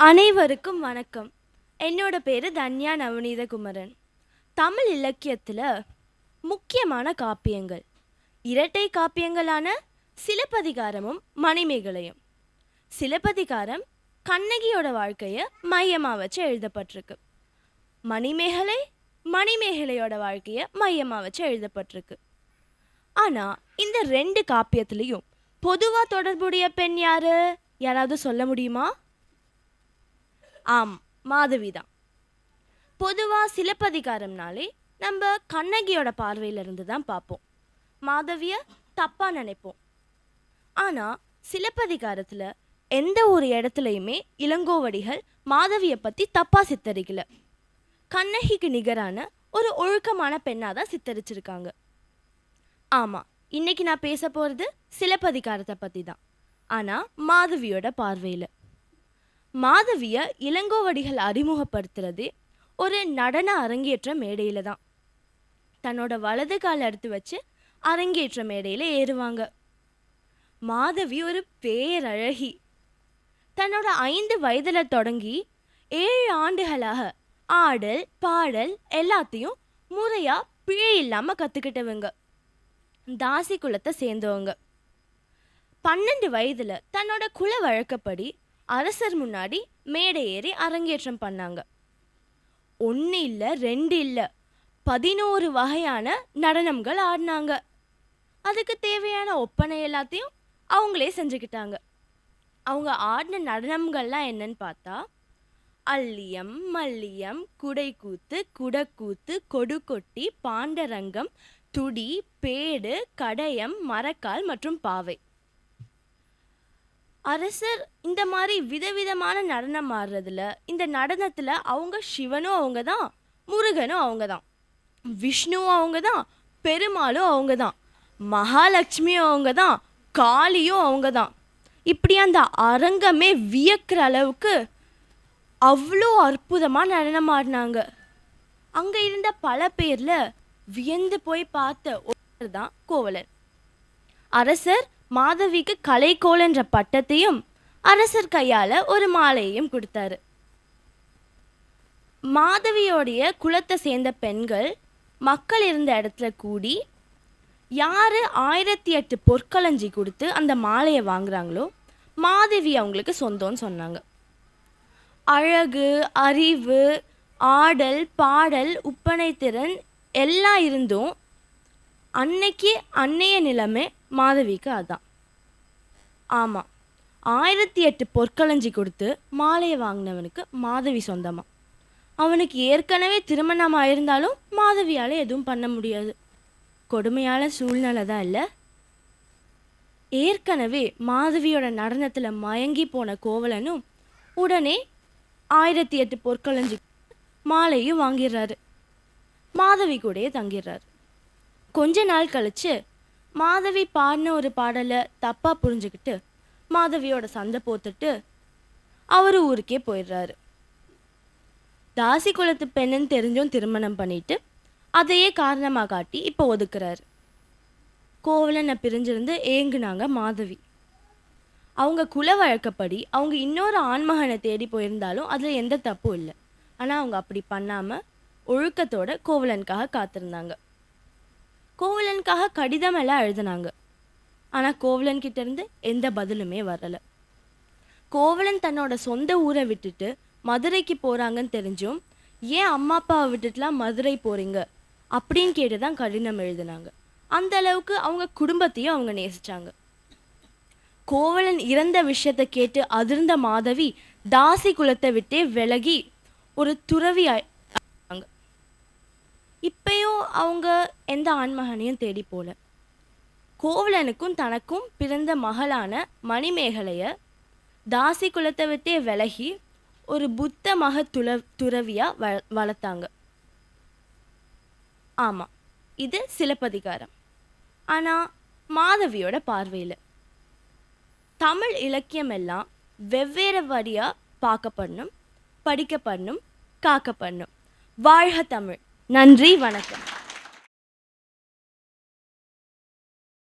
அனைவருக்கும் வணக்கம். என்னோட பேர் தன்யா நவநீதகுமரன். தமிழ் இலக்கியத்தில் முக்கியமான காப்பியங்கள். இரட்டை காப்பியங்களான சிலப்பதிகாரமும் மணிமேகலையும். சிலப்பதிகாரம் கண்ணகியோட வாழ்க்கையை மையமாக வச்சு எழுதப்பட்டிருக்கு. மணிமேகலை மணிமேகலையோட வாழ்க்கையை மையமாக வச்சு எழுதப்பட்டிருக்கு. ஆனால் இந்த ரெண்டு காப்பியத்துலேயும் பொதுவாக தொடர்புடைய பெண் யார்? யாராவது சொல்ல முடியுமா? ஆம் மாதவி தான் பொதுவாக சிலப்பதிகாரம்னாலே நம்ம கண்ணகியோட பார்வையிலிருந்து தான் பார்ப்போம். மாதவியை தப்பாக நினைப்போம். ஆனால் சிலப்பதிகாரத்தில் எந்த ஒரு இடத்துலையுமே இளங்கோவடிகள் மாதவியை பற்றி தப்பாக சித்தரிக்கல. கண்ணகிக்கு நிகரான ஒரு ஒழுக்கமான பெண்ணாக தான் சித்தரிச்சிருக்காங்க. ஆமாம் இன்னைக்கு நான் பேச போகிறது சிலப்பதிகாரத்தை பற்றி தான் ஆனால் மாதவியோட பார்வையில். மாதவிய இளங்கோவடிகள் அறிமுகப்படுத்துறது ஒரு நடன அரங்கேற்ற மேடையில் தான். தன்னோட வலது கால் எடுத்து வச்சு அரங்கேற்ற மேடையில் ஏறுவாங்க. மாதவி ஒரு பேரழகி. தன்னோட ஐந்து வயதில் தொடங்கி ஏழு ஆண்டுகளாக ஆடல் பாடல் எல்லாத்தையும் முறையாக பிழை இல்லாமல் கற்றுக்கிட்டவங்க தாசி குலத்தை சேர்ந்தவங்க. பன்னெண்டு வயதில் தன்னோட குல வழக்கப்படி அரசர் முன்னாடி மேடை ஏறி அரங்கேற்றம் பண்ணாங்க. ஒன்று இல்லை ரெண்டு இல்லை பதினோரு வகையான நடனங்கள் ஆடினாங்க. அதுக்கு தேவையான ஒப்பனை எல்லாத்தையும் அவங்களே செஞ்சுக்கிட்டாங்க. அவங்க ஆடின நடனங்கள்லாம் என்னன்னு பார்த்தா அல்லியம் மல்லியம் குடைக்கூத்து குடக்கூத்து கொடுக்கொட்டி பாண்டரங்கம் துடி பேடு கடையம் மரக்கால் மற்றும் பாவை. அரசர் இந்த மாதிரி விதவிதமான நடனம் ஆடுறதுல இந்த நடனத்தில் அவங்க சிவனும் அவங்க தான் முருகனும் அவங்க தான் விஷ்ணுவும் அவங்க தான் பெருமாளும் அவங்க தான் மகாலட்சுமியும் அவங்க தான் காளியும் அவங்க தான் இப்படி அந்த அரங்கமே வியக்கிற அளவுக்கு அவ்வளோ அற்புதமாக நடனம் ஆடினாங்க. அங்கே இருந்த பல பேரில் வியந்து போய் பார்த்த ஒருத்தர் தான் கோவலன் அரசர் மாதவிக்கு கலைக்கோள் என்ற பட்டத்தையும் அரசர் கையால் ஒரு மாலையையும் கொடுத்தாரு. மாதவியோடைய குலத்தை சேர்ந்த பெண்கள் மக்கள் இருந்த இடத்துல கூடி யார் ஆயிரத்தி எட்டு பொற்களஞ்சி கொடுத்து அந்த மாலையை வாங்குறாங்களோ மாதவி அவங்களுக்கு சொந்தம்னு சொன்னாங்க. அழகு அறிவு ஆடல் பாடல் உப்பனை திறன் எல்லாம் இருந்தும் அன்னைக்கு அன்னைய நிலைமை மாதவிக்கு அதான். ஆமாம் ஆயிரத்தி எட்டு பொற்களஞ்சி கொடுத்து மாலையை வாங்கினவனுக்கு மாதவி சொந்தமாக அவனுக்கு ஏற்கனவே திருமணம் ஆயிருந்தாலும் மாதவியால் எதுவும் பண்ண முடியாது. கொடுமையான சூழ்நிலை தான் இல்லை. ஏற்கனவே மாதவியோட நடனத்தில் மயங்கி போன கோவலனும் உடனே ஆயிரத்தி எட்டு பொற்களஞ்சி மாலையும் வாங்கிடுறாரு. மாதவி கூடயே தங்கிடுறாரு. கொஞ்ச நாள் கழிச்சு மாதவி பாடின ஒரு பாடலை தப்பா புரிஞ்சுக்கிட்டு மாதவியோட சண்டை போத்துட்டு அவர் ஊருக்கே போயிடுறாரு. தாசி குலத்து பெண்ணுன்னு தெரிஞ்சும் திருமணம் பண்ணிட்டு அதையே காரணமாக காட்டி இப்போ ஒதுக்குறாரு. கோவலனை பிரிஞ்சிருந்து ஏங்குனாங்க மாதவி. அவங்க குல வழக்கப்படி அவங்க இன்னொரு ஆண்மகனை தேடி போயிருந்தாலும் அதில் எந்த தப்பும் இல்லை. ஆனால் அவங்க அப்படி பண்ணாமல் ஒழுக்கத்தோட கோவலனுக்காக காத்திருந்தாங்க. கோவலனுக்காக கடிதம் எல்லாம் எழுதினாங்க. ஆனால் கோவலன் கிட்ட இருந்து எந்த பதிலுமே வரலை. கோவலன் தன்னோட சொந்த ஊரை விட்டுட்டு மதுரைக்கு போகிறாங்கன்னு தெரிஞ்சும் ஏன் அம்மா அப்பாவை விட்டுட்டுலாம் மதுரை போகிறீங்க அப்படின்னு கேட்டு தான் கடிதம் எழுதினாங்க. அந்த அளவுக்கு அவங்க குடும்பத்தையும் அவங்க நேசிச்சாங்க. கோவலன் இறந்த விஷயத்தை கேட்டு அதிர்ந்த மாதவி தாசி குலத்தை விட்டே விலகி ஒரு துறவி இப்பயும் அவங்க எந்த ஆண்மகனையும் தேடி போல. கோவலனுக்கும் தனக்கும் பிறந்த மகளான மணிமேகலைய தாசி குலத்தை விட்டே விலகி ஒரு புத்த மக துல துறவியாக வ வளர்த்தாங்க. ஆமாம் இது சிலப்பதிகாரம். ஆனால் மாதவியோட பார்வையில். தமிழ் இலக்கியம் எல்லாம் வெவ்வேறு வழியாக பார்க்கப்படணும் படிக்கப்படணும் காக்கப்படணும் வாழ்க தமிழ். நன்றி வணக்கம்.